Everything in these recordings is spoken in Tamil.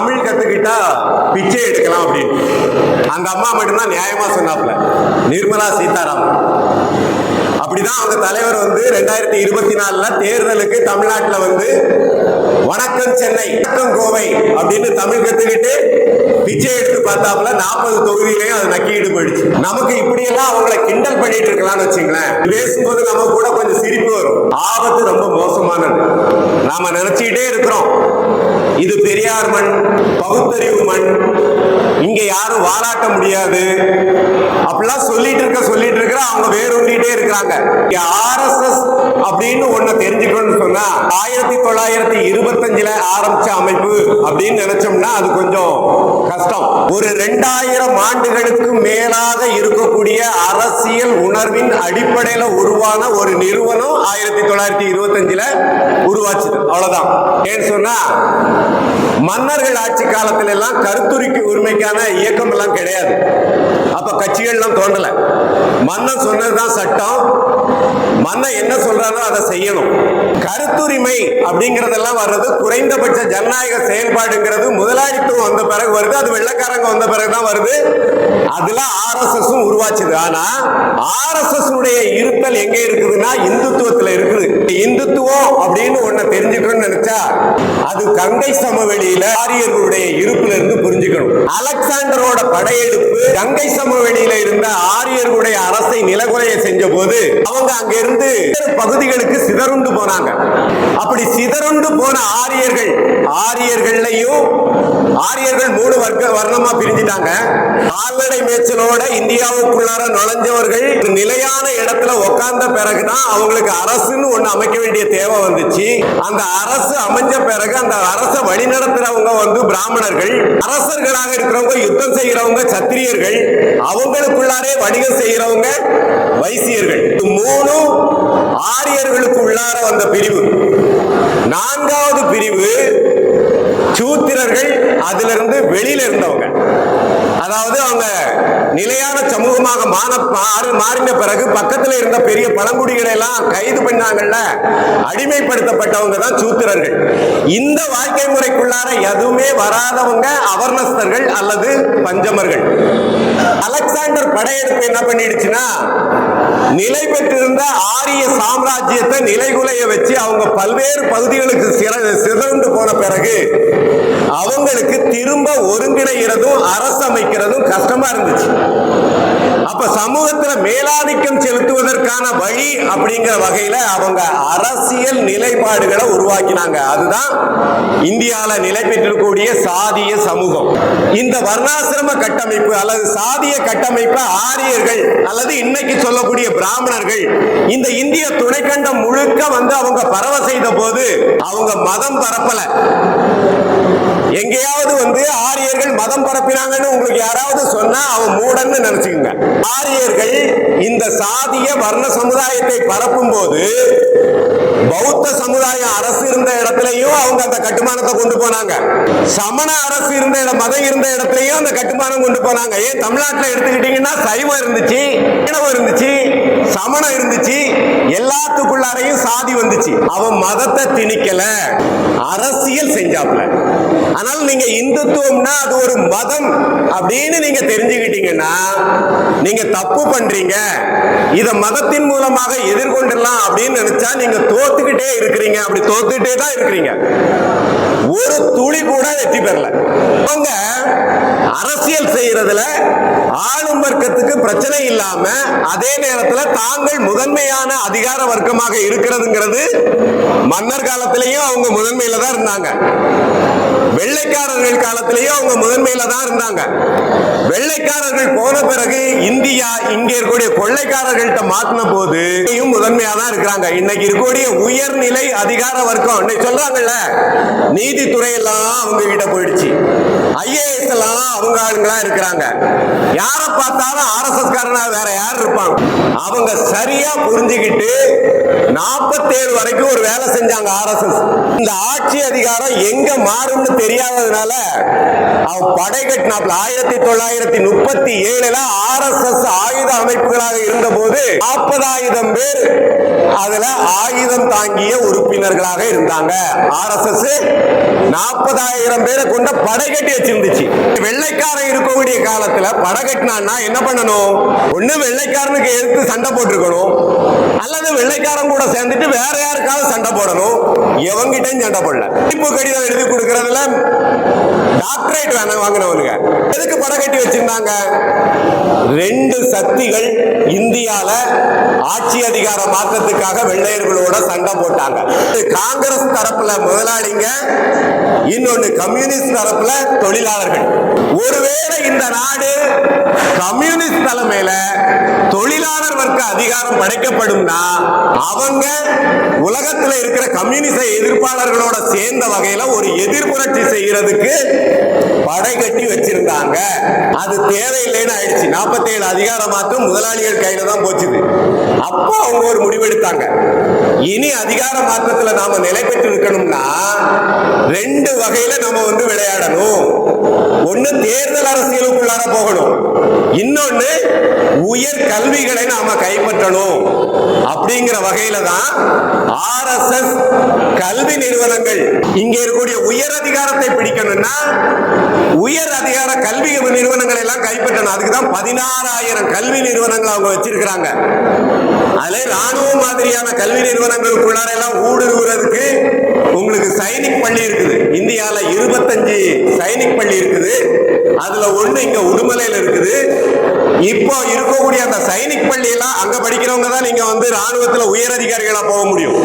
தமிழ் கத்துக்கிட்டா பிச்சை எடுக்கலாம் அப்படின்னு. அந்த அம்மா மட்டும்தான் நியாயமா சொன்னாப்ல நிர்மலா சீதாராமன். அப்படிதான் அவங்க தலைவர் வந்து ரெண்டாயிரத்தி இருபத்தி நாலுல தேர்தலுக்கு தமிழ்நாட்டில் வந்து வணக்கம் சென்னை வணக்கம் கோவை அப்படின்னு தமிழ் கத்துக்கிட்டு பிச்சை எடுத்து பார்த்தாப்புல நாற்பது தொகுதியிலையும் அது நக்கீடு போயிடுச்சு. நமக்கு இப்படியெல்லாம் அவங்கள கிண்டல் பண்ணிட்டு இருக்கலாம்னு வச்சுங்களேன். பேசும்போது நம்ம கூட கொஞ்சம் சிரிப்பு வரும். ஆபத்து ரொம்ப மோசமானது. நாம நினைச்சுக்கிட்டே இருக்கிறோம். இது பெரியார் மண் பகுத்தறிவு மண் இங்க யாரும் வாராட்ட முடியாது. அப்படிலாம் சொல்லிட்டு இருக்க சொல்லிட்டு இருக்கிற அவங்க வேரூண்டிட்டே இருக்கிறாங்க. ஆர்எஸ்எஸ் அப்படின்னு ஒண்ணு தெரிஞ்சுக்கணும்னு சொன்னா ஆயிரத்தி தொள்ளாயிரத்தி இருபத்தஞ்சுல ஆரம்பிச்ச அமைப்பு அப்படின்னு நினைச்சோம்னா அது கொஞ்சம் கஷ்டம். ஒரு ரெண்டாயிரம் ஆண்டுகளுக்கு மேலாக இருக்கக்கூடிய அரசியல் உணர்வின் அடிப்படையில உருவான ஒரு நிறுவனம் ஆயிரத்தி தொள்ளாயிரத்தி இருபத்தஞ்சுல உருவாச்சு அவ்வளவுதான். ஏன்னு சொன்னா மன்னர்கள் ஆட்சி காலத்துல எல்லாம் கருத்துரிக்கு உரிமைக்கான இயக்கம் எல்லாம் கிடையாது. அப்ப கட்சிகள்லாம் தோன்றல மன்னன் சொன்னதுதான் சட்டம். மன்னன் என்ன சொல்றாரோ அதை செய்யணும். கருத்துரிமை அப்படிங்கறதெல்லாம் வர்றது குறைந்தபட்ச ஜனநாயக செயல்பாடுங்கிறது முதலாளித்துவம் வந்த பிறகு வருது அது வெள்ளக்காரங்க வந்த பிறகுதான் வருது. அதுல ஆர்எஸ்எஸ் உருவாச்சுது. ஆனா ஆர்எஸ்எஸ் உடைய இருத்தல் எங்க இருக்குதுன்னா இந்துத்துவத்துல இருக்குது. இந்துத்துவம் அப்படின்னு ஒன்ன தெரிஞ்சுக்கணும்னு நினைச்சா அது கங்கை சமவெளியில ஆரியர்களுடைய இருப்புல இருந்து புரிஞ்சுக்கணும். அலெக்சாண்டரோட படையெடுப்பு கங்கை சமவெளியில இருந்த ஆரியர்களுடைய அரசை நிலகுலைய செஞ்ச போது அவங்க அங்க இருந்து பகுதிகளுக்கு சிதறுண்டு போனாங்க. போனாங்க அப்படி சிதறுண்டு போன ஆரியர்கள் ஆரியர்கள்லையும் ஆரியர்கள் மூணு வர்க்க வர்ணமா பிரிஞ்சிட்டாங்க. கால்நடை மேய்ச்சலோட இந்தியாவுக்குள்ளார நுழைஞ்சவர்கள் நிலையான இடத்துல உட்கார்ந்த பிறகுதான் அவங்களுக்கு அரசுன்னு ஒண்ணு அமைக்க வேண்டிய தேவை வந்துச்சு. அந்த அரசு அமைஞ்ச பிறகு அந்த அரசை வழிநடத்துறவங்க வந்து பிராமணர்கள் அரசர்களாக இருக்கிறவங்க யுத்தம் செய்யறவங்க சத்திரியர்கள் அவங்களுக்குள்ளாரே வணிகம் செய்யறவங்க வைசியர்கள். இது மூணும் ஆரியர்களுக்கு உள்ளார வந்த பிரிவு. நான்காவது பிரிவு சூத்திரர்கள் அதுல இருந்து வெளியில இருந்தவங்க. அதாவது அவங்க நிலையான சமூகமாக மாற மாறின பிறகு பக்கத்துல இருந்த பெரிய பழங்குடிகளை எல்லாம் கைது பண்ணாங்கல்ல அடிமைப்படுத்தப்பட்டவங்க தான் சூத்திரர்கள். இந்த வாழ்க்கை முறைக்குள்ளார எதுவுமே வராதவங்க அவர்ணஸ்தர்கள் அல்லது பஞ்சமர்கள். அலெக்சாண்டர் படையெடுப்பு என்ன பண்ணிடுச்சுன்னா நிலை பெற்றிருந்த ஆரிய சாம்ராஜ்யத்தை நிலைகுலைய வச்சு அவங்க பல்வேறு பகுதிகளுக்கு சிற- போன பிறகு அவங்களுக்கு திரும்ப ஒருங்கிணைகிறதும் அரசு அமைக்கிறதும் கஷ்டமா இருந்துச்சு. அப்ப சமூகத்துல மேலாதிக்கம் செலுத்துவதற்கான வழி அப்படிங்கிற வகையில அவங்க அரசியல் நிலைப்பாடுகளை உருவாக்கினாங்க. அதுதான் இந்தியால நிலை பெற்றிருக்கக்கூடிய சாதிய சமூகம். இந்த வர்ணாசிரம கட்டமைப்பு அல்லது சாதிய கட்டமைப்பை ஆரியர்கள் அல்லது இன்னைக்கு சொல்லக்கூடிய பிராமணர்கள் இந்த இந்திய துணைக்கண்டம் முழுக்க வந்து அவங்க பரவ செய்த போது அவங்க மதம் பரப்பல. எங்கேயாவது வந்து ஆரியர்கள் மதம் பரப்பினாங்கன்னு உங்களுக்கு யாராவது சொன்னா அவன் மூடன்னு நினைச்சுக்கோங்க. ஆரியர்கள் இந்த சாதிய வர்ண சமுதாயத்தை பரப்பும் போது பௌத்த சமுதாயம் அரசு இருந்த இடத்துலையும் அவங்க அந்த கட்டுமானத்தை கொண்டு போனாங்க. சமண அரசு இருந்த இடம் மதம் இருந்த இடத்துலையும் அந்த கட்டுமானம் கொண்டு போனாங்க. ஏன் தமிழ்நாட்டில் எடுத்துக்கிட்டீங்கன்னா சைவம் இருந்துச்சு இனவம் இருந்துச்சு சமணம் இருந்துச்சு எல்லாத்துக்குள்ளாரையும் சாதி வந்துச்சு. அவன் மதத்தை திணிக்கல அரசியல் செஞ்சாப்ல. ஆனால் நீங்க இந்துத்துவம்னா அது ஒரு மதம் அப்படின்னு நீங்க தெரிஞ்சுக்கிட்டீங்கன்னா நீங்க தப்பு பண்றீங்க. இத மதத்தின் மூலமாக எதிர்கொண்டுடலாம் அப்படின்னு நினைச்சா நீங்க தோத்துக்கிட்டே இருக்கிறீங்க. அப்படி தோத்துக்கிட்டே தான் இருக்கிறீங்க. ஒரு துளி கூட வெற்றி பெறல. அவங்க அரசியல் செய்யறதுல ஆளும் வர்க்கத்துக்கு பிரச்சனை இல்லாம அதே நேரத்துல தாங்கள் முதன்மையான அதிகார வர்க்கமாக இருக்கிறதுங்கிறது மன்னர் காலத்திலையும் அவங்க முதன்மையில தான் இருந்தாங்க. வெள்ளைக்காரர்கள் காலத்திலேயும் அவங்க முதன்மையில தான் இருந்தாங்க. வெள்ளைக்காரர்கள் போன பிறகு இந்தியா இங்க இருக்கக்கூடிய கொள்ளைக்காரர்கள்ட்ட மாத்தின போது இங்கேயும் முதன்மையா தான் இருக்கிறாங்க. இன்னைக்கு இருக்கக்கூடிய உயர்நிலை அதிகார வர்க்கம் சொல்றாங்கல்ல நீதித்துறை எல்லாம் அவங்க கிட்ட போயிடுச்சு. ஐஏஎஸ் எல்லாம் அவங்க ஆளுங்களா இருக்கிறாங்க. யாரை பார்த்தாலும் ஆர்எஸ்எஸ் காரனா வேற யார் இருப்பாங்க? அவங்க சரியா புரிஞ்சுக்கிட்டு நாற்பத்தேழு வரைக்கும் ஒரு வேலை செஞ்சாங்க ஆர்எஸ்எஸ். இந்த ஆட்சி அதிகாரம் எங்க மாறும்னு தெரியாததுனால அவன் படை கட்டினாப்ல ஆயிரத்தி தொள்ளாயிரத்தி முப்பத்தி ஏழுல ஆர்எஸ்எஸ் ஆயுத அமைப்புகளாக இருந்தபோது நாற்பதாயிரம் பேர் அதுல ஆயுதம் தாங்கிய உறுப்பினர்களாக இருந்தாங்க. ஆர்எஸ்எஸ் நாற்பதாயிரம் பேரை கொண்ட படை கட்டி வச்சிருந்துச்சு வெள்ளைக்காரன் இருக்கக்கூடிய காலத்துல படை கட்டினான்னா என்ன பண்ணணும்? ஒண்ணு வெள்ளைக்காரனுக்கு எதிர்த்து சண்டை போட்டிருக்கணும். அல்லது வெள்ளைக்காரன் கூட சேர்ந்துட்டு வேற யாருக்காவது சண்டை போடணும். எவங்கிட்டையும் சண்டை போடல. இப்போ கடிதம் எழுதி கொடுக்கறதுல டாக்டரேட் வேணாம் வாங்கினவனுங்க. எதுக்கு படை கட்டி வச்சிருந்தாங்க? ரெண்டு சக்திகள் இந்தியால ஆட்சி அதிகார மாற்றத்துக்காக வெள்ளையர்களோட சண்டை போட்டாங்க. காங்கிரஸ் தரப்புல முதலாளிங்க இன்னொன்னு கம்யூனிஸ்ட் தரப்புல தொழிலாளர்கள். ஒருவேளை இந்த நாடு கம்யூனிஸ்ட் தலைமையில தொழிலாளர் வர்க்க அதிகாரம் படைக்கப்படும்னா அவங்க உலகத்துல இருக்கிற கம்யூனிச எதிர்ப்பாளர்களோட சேர்ந்த வகையில ஒரு எதிர்ப்புரட்சி செய்யறதுக்கு படை கட்டி வச்சிருந்தாங்க. அது தேவையில்லைன்னு ஆயிடுச்சு. 47 அதிகார அதிகாரமாக்கும் முதலாளிகள் கையில தான் போச்சுது. அப்போ அவங்க ஒரு முடிவெடுத்தாங்க. இனி அதிகார மாற்றத்துல நாம நிலை பெற்று இருக்கணும்னா ரெண்டு வகையில நம்ம வந்து விளையாடணும். ஒண்ணு தேர்தல் அரசியலுக்குள்ளார போகணும். இன்னொன்னு உயர் கல்விகளை நாம கைப்பற்றணும். அப்படிங்கிற வகையில தான் ஆர் எஸ் எஸ் கல்வி நிறுவனங்கள் இங்க இருக்கக்கூடிய உயர் அதிகாரத்தை பிடிக்கணும்னா உயர் அதிகார கல்வி நிறுவனங்களை எல்லாம் கைப்பற்றணும். அதுக்கு தான் பதினாறு பதினாறாயிரம் கல்வி நிறுவனங்கள் அவங்க வச்சிருக்கிறாங்க. அதுல ராணுவ மாதிரியான கல்வி நிறுவனங்களுக்குள்ளார எல்லாம் ஊடுருவுறதுக்கு உங்களுக்கு சைனிக் பள்ளி இருக்குது. இந்தியால இருபத்தஞ்சு சைனிக் பள்ளி இருக்குது. அதுல ஒண்ணு இங்க உடுமலையில இருக்குது. இப்போ இருக்கக்கூடிய அந்த சைனிக் பள்ளியெல்லாம் அங்கே அங்க படிக்கிறவங்க தான் நீங்க வந்து ராணுவத்துல உயர் அதிகாரிகளா போக முடியும்.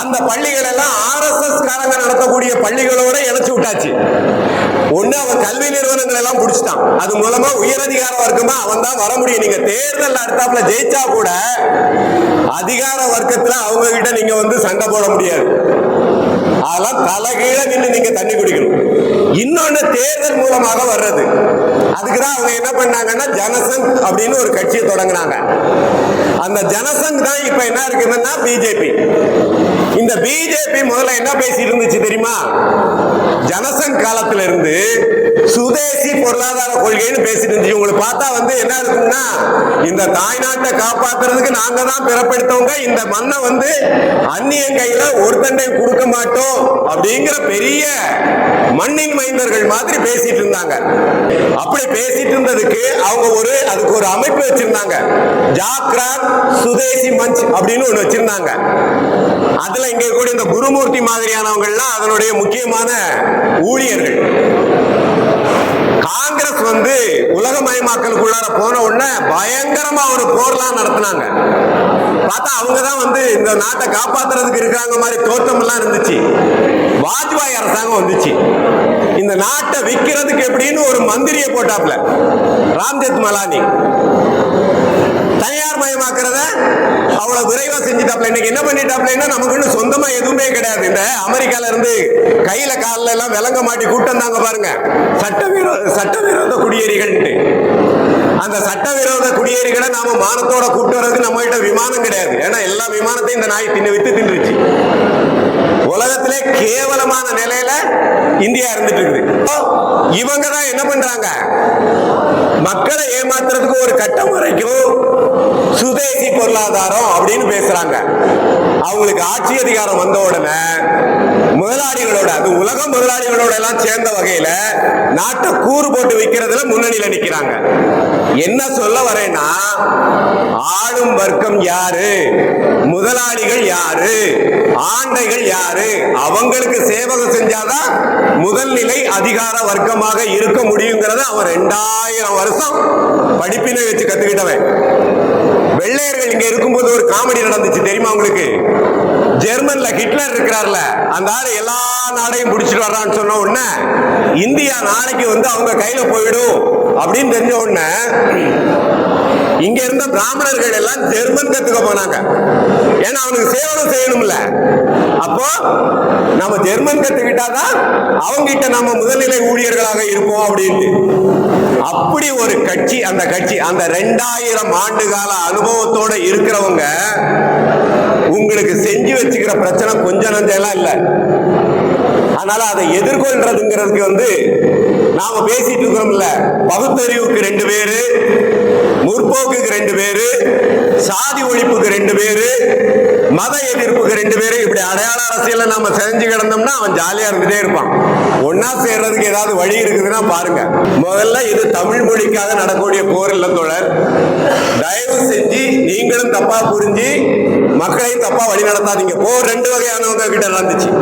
அந்த பள்ளிகள் எல்லாம் ஆர்எஸ்எஸ் காரங்க நடத்தக்கூடிய பள்ளிகளோட இணைச்சு விட்டாச்சு. ஒண்ணு அவன் கல்வி நிறுவனங்கள் எல்லாம் புடிச்சிட்டான். அது மூலமா உயரதிகார வர்க்கமா அவன் தான் வர முடியும். நீங்க தேர்தல் அடுத்தாப்புல ஜெயிச்சா கூட அதிகார வர்க்கத்துல அவங்க கிட்ட நீங்க வந்து சண்டை போட முடியாது. அதெல்லாம் தலைகீழ நின்று நீங்க தண்ணி குடிக்கணும். இன்னொன்னு தேர்தல் மூலமாக வர்றது. அதுக்குதான் அவங்க என்ன பண்ணாங்கன்னா ஜனசங் அப்படின்னு ஒரு கட்சியை தொடங்கினாங்க. அந்த ஜனசங் தான் இப்ப என்ன இருக்குதுன்னா பிஜேபி. இந்த பிஜேபி முதல்ல என்ன பேசி இருந்துச்சு தெரியுமா? ஜனசங் காலத்துல இருந்து சுதேசி பொருளாதார கொள்கைன்னு பேசிட்டு இருந்துச்சு உங்களுக்கு பார்த்தா வந்து என்ன இருக்குன்னா இந்த தாய்நாட்டை காப்பாத்துறதுக்கு நாங்க தான் பிறப்பெடுத்தவங்க. இந்த மண்ணை வந்து அந்நியன் கையில ஒருத்தண்டை கொடுக்க மாட்டோம் அப்படிங்கிற பெரிய மண்ணின் மைந்தர்கள் மாதிரி பேசிட்டு இருந்தாங்க. அப்படி பேசிட்டு இருந்ததுக்கு அவங்க ஒரு அதுக்கு ஒரு அமைப்பு வச்சிருந்தாங்க. ஜாக்ராத் சுதேசி மஞ்ச் அப்படின்னு ஒன்று வச்சிருந்தாங்க. அதுல இங்க கூட இந்த குருமூர்த்தி மாதிரியானவங்கள்லாம் அதனுடைய முக்கியமான ஊழியர்கள். காங்கிரஸ் வந்து உலகமயமாக்கலுக்குள்ளார போன உடனே பயங்கரமா ஒரு போர்லாம் நடத்தினாங்க. பார்த்தா அவங்க தான் வந்து இந்த நாட்டை காப்பாத்துறதுக்கு இருக்கிறாங்க மாதிரி தோற்றம் எல்லாம் இருந்துச்சு. வாஜ்பாய் அரசாங்கம் வந்துச்சு. இந்த நாட்டை விற்கிறதுக்கு எப்படின்னு ஒரு மந்திரியை போட்டாப்ல ராம்ஜெத் மலானி. தனியார் மயமாக்குறத அவ்வளவு விரைவா செஞ்சுட்டாப்ல. இன்னைக்கு என்ன பண்ணிட்டாப்லன்னா நமக்கு சொந்தமா எதுவுமே கிடையாது. இந்த அமெரிக்கால இருந்து கையில கால்ல எல்லாம் விலங்க மாட்டி கூட்டம் தாங்க பாருங்க. சட்டவிரோ சட்டவிரோத குடியேறிகள்ட்டு அந்த சட்டவிரோத குடியேறிகளை நாம மானத்தோட கூட்டு வர்றதுக்கு நம்ம கிட்ட விமானம் கிடையாது. ஏன்னா எல்லா விமானத்தையும் இந்த நாய் தின்னு வித்து தின்றுச்சு. உலகத்திலே கேவலமான நிலையில இந்தியா இருந்துட்டு இருக்குது இப்போ இவங்க தான் என்ன பண்றாங்க? மக்களை ஏமாத்துறதுக்கு ஒரு கட்டம் வரைக்கும் சுதேசி பொருளாதாரம் அப்படின்னு பேசுறாங்க. அவங்களுக்கு ஆட்சி அதிகாரம் வந்த உடனே முதலாளிகளோட அது உலக முதலாளிகளோட எல்லாம் சேர்ந்த வகையில நாட்டை கூறு போட்டு விற்கிறதுல முன்னணியில நிக்கிறாங்க. என்ன சொல்ல வரேன்னா ஆளும் வர்க்கம் யாரு? முதலாளிகள் யாரு? ஆண்டைகள் யாரு? அவங்களுக்கு சேவகம் செஞ்சாதான் முதல் நிலை அதிகார வர்க்கமாக இருக்க முடியுங்கிறத அவன் ரெண்டாயிரம் வருஷம் படிப்பினை வச்சு கத்துக்கிட்டவன். வெள்ளையர்கள் இங்க இருக்கும்போது ஒரு காமெடி நடந்துச்சு தெரியுமா உங்களுக்கு? ஜெர்மன்ல ஹிட்லர் இருக்கிறார்ல அந்த ஆள் எல்லா நாடையும் பிடிச்சிட்டு வர்றான்னு சொன்ன உடனே இந்தியா நாளைக்கு வந்து அவங்க கையில போயிடும் அப்படின்னு தெரிஞ்ச உடனே இங்க இருந்த பிராமணர்கள் எல்லாம் ஜெர்மன் கத்துக்க போனாங்க. ஏன்னா அவனுக்கு சேவனம் செய்யணும்ல. அப்போ நம்ம ஜெர்மன் கத்துக்கிட்டாதான் அவங்க கிட்ட நம்ம முதல்நிலை ஊழியர்களாக இருப்போம் அப்படின்னு அப்படி ஒரு கட்சி அந்த கட்சி அந்த ரெண்டாயிரம் ஆண்டு கால அனுபவத்தோட இருக்கிறவங்க உங்களுக்கு செஞ்சு வச்சுக்கிற பிரச்சனை கொஞ்சம் நஞ்செல்லாம் இல்லை. அதனால அதை எதிர்கொள்றதுங்கிறதுக்கு வந்து நாம பேசிட்டு இருக்கிறோம்ல. பகுத்தறிவுக்கு ரெண்டு பேரு முற்போக்குக்கு ரெண்டு பேரு சாதி ஒழிப்புக்கு ரெண்டு பேரு மத எதிர்ப்புக்கு ரெண்டு பேரும் இப்படி அடையாள அரசியல நாம செஞ்சு கிடந்தோம்னா அவன் ஜாலியா இருந்துட்டே இருப்பான். ஒன்னா சேர்றதுக்கு ஏதாவது வழி இருக்குதுன்னா பாருங்க. முதல்ல இது தமிழ் மொழிக்காக நடக்கக்கூடிய போர் இல்ல தோழர். தயவு செஞ்சு நீங்களும் தப்பா புரிஞ்சு மக்களையும் தப்பா வழி நடத்தாதீங்க. போர் ரெண்டு வகையானவங்க கிட்ட நடந்துச்சு.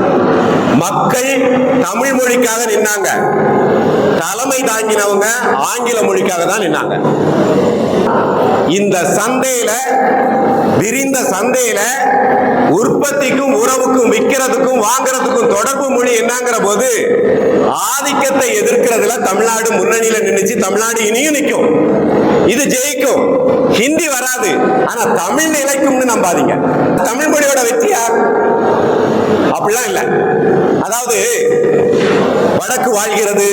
மக்கள் தமிழ் மொழிக்காக நின்னாங்க. தலைமை தாங்கினவங்க ஆங்கில மொழிக்காக தான் நின்னாங்க. இந்த சந்தையில விரிந்த சந்தையில உற்பத்திக்கும் உறவுக்கும் விற்கிறதுக்கும் வாங்குறதுக்கும் தொடர்பு மொழி என்னங்கிற போது ஆதிக்கத்தை எதிர்க்கிறதுல தமிழ்நாடு முன்னணியில நின்றுச்சு தமிழ்நாடு இனியும் நிற்கும் இது ஜெயிக்கும். ஹிந்தி வராது. ஆனா தமிழ் நிலைக்கும்னு நம்பாதீங்க. தமிழ் மொழியோட வெற்றியா? அப்படிலாம் இல்லை. அதாவது வடக்கு வாழ்கிறது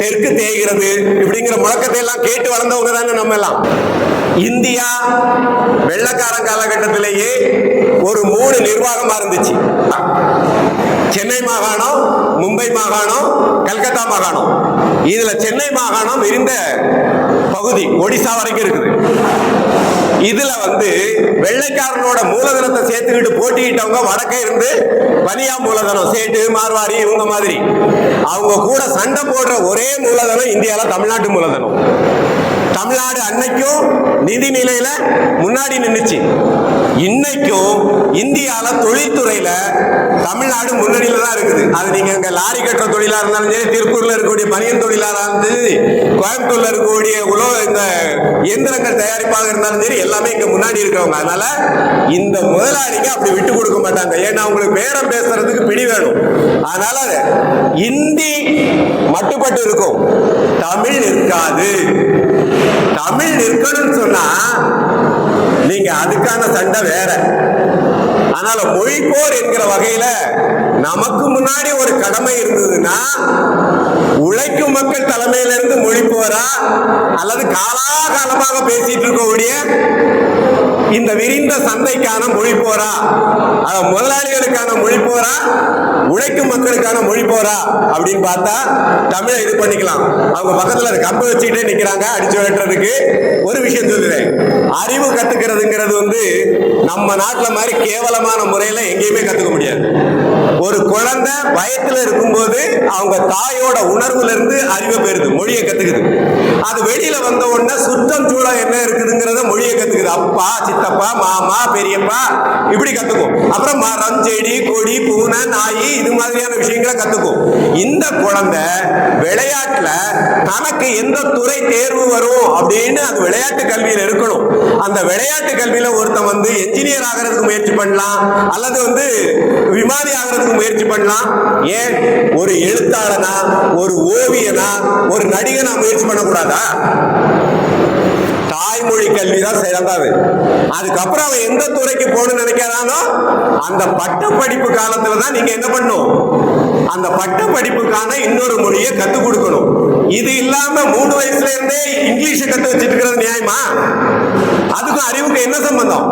தெற்கு தேய்கிறது இப்படிங்கிற முழக்கத்தை எல்லாம் கேட்டு வளர்ந்தவங்க தானே நம்ம எல்லாம். இந்தியா வெள்ளக்காரன் காலகட்டத்திலேயே ஒரு மூணு நிர்வாகமா இருந்துச்சு. சென்னை மாகாணம் மும்பை மாகாணம் கல்கத்தா மாகாணம். இதுல சென்னை மாகாணம் விரிந்த பகுதி ஒடிசா வரைக்கும் இருக்குது. இதுல வந்து வெள்ளைக்காரனோட மூலதனத்தை சேர்த்துக்கிட்டு போட்டிக்கிட்டவங்க வடக்கே இருந்து பனியா மூலதனம் சேட்டு மார்வாரி இவங்க மாதிரி. அவங்க கூட சண்டை போடுற ஒரே மூலதனம் இந்தியாவில் தமிழ்நாட்டு மூலதனம். தமிழ்நாடு அன்னைக்கும் நிதி நிலையில முன்னாடி நின்றுச்சு இன்னைக்கும் இந்தியால தொழில்துறையில தமிழ்நாடு முன்னணியில தான் இருக்குது. அது நீங்க இங்க லாரி கட்டுற தொழிலா இருந்தாலும் சரி திருப்பூர்ல இருக்கக்கூடிய பனியன் தொழிலா இருந்து கோயம்புத்தூர்ல இருக்கக்கூடிய உலக இந்த இயந்திரங்கள் தயாரிப்பாக இருந்தாலும் சரி எல்லாமே இங்க முன்னாடி இருக்கவங்க. அதனால இந்த முதலாளிங்க அப்படி விட்டு கொடுக்க மாட்டாங்க. ஏன்னா அவங்களுக்கு பேரம் பேசுறதுக்கு பிடி வேணும். அதனால இந்தி மட்டுப்பட்டு இருக்கும். தமிழ் இருக்காது. தமிழ் நிற்கணும்னு சொன்னா நீங்க அதுக்கான சண்டை வேற. அதனால மொழி போர் என்கிற வகையில நமக்கு முன்னாடி ஒரு கடமை இருந்ததுன்னா உழைக்கும் மக்கள் தலைமையில இருந்து மொழி போரா அல்லது காலாகாலமாக பேசிட்டு இருக்கக்கூடிய இந்த விரிந்த சந்தைக்கான மொழி போரா முதலாளிகளுக்கான மொழி போரா உழைக்கும் மக்களுக்கான மொழி போரா அப்படின்னு பார்த்தா தமிழை இது பண்ணிக்கலாம். அவங்க பக்கத்துல கம்பு வச்சுக்கிட்டே நிக்கிறாங்க அடிச்சு வெட்டுறதுக்கு ஒரு விஷயம் சொல்லுறேன். அறிவு கத்துக்கிறதுங்கிறது வந்து நம்ம நாட்டுல மாதிரி கேவலமான முறையில எங்கேயுமே கத்துக்க முடியாது. ஒரு குழந்தை வயத்துல இருக்கும்போது அவங்க தாயோட உணர்வுல இருந்து அறிவை பெறுது மொழியை கத்துக்குது. அது வெளியில வந்த உடனே சுற்றம் சூழல் என்ன இருக்குதுங்கிறத மொழியை கத்துக்குது. அப்பா சித்தப்பா மாமா பெரியப்பா இப்படி கத்துக்கும். அப்புறம் மரம் செடி கொடி பூனை நாய் இது மாதிரியான விஷயங்களை கத்துக்கும். இந்த குழந்தை விளையாட்டுல தனக்கு எந்த துறை தேர்வு வரும் அப்படின்னு அது விளையாட்டு கல்வியில இருக்கணும் அந்த விளையாட்டு கல்வியில ஒருத்தன் வந்து என்ஜினியர் ஆகிறதுக்கு முயற்சி பண்ணலாம் அல்லது வந்து விமானி ஆகிறதுக்கு முயற்சி பண்ணலாம். ஏன்? ஒரு எழுத்தாளனா ஒரு ஓவியனா ஒரு நடிகனா முயற்சி பண்ணக்கூடாதா? தாய்மொழி கல்வி தான் சிறந்தது. அதுக்கப்புறம் அவன் எந்த துறைக்கு போகணும்னு நினைக்கிறானோ அந்த பட்ட படிப்பு காலத்துல தான் நீங்க என்ன பண்ணும்? அந்த பட்ட படிப்புக்கான இன்னொரு மொழியை கத்துக் கொடுக்கணும். இது இல்லாம மூணு வயசுல இருந்தே இங்கிலீஷை கத்து வச்சிட்டு இருக்கிறது நியாயமா? அதுக்கும் அறிவுக்கு என்ன சம்பந்தம்?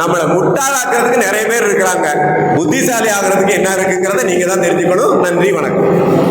நம்மளை முட்டாளாக்குறதுக்கு நிறைய பேர் இருக்கிறாங்க. புத்திசாலி ஆகிறதுக்கு என்ன இருக்குங்கிறத நீங்க தான் தெரிஞ்சுக்கணும். நன்றி வணக்கம்.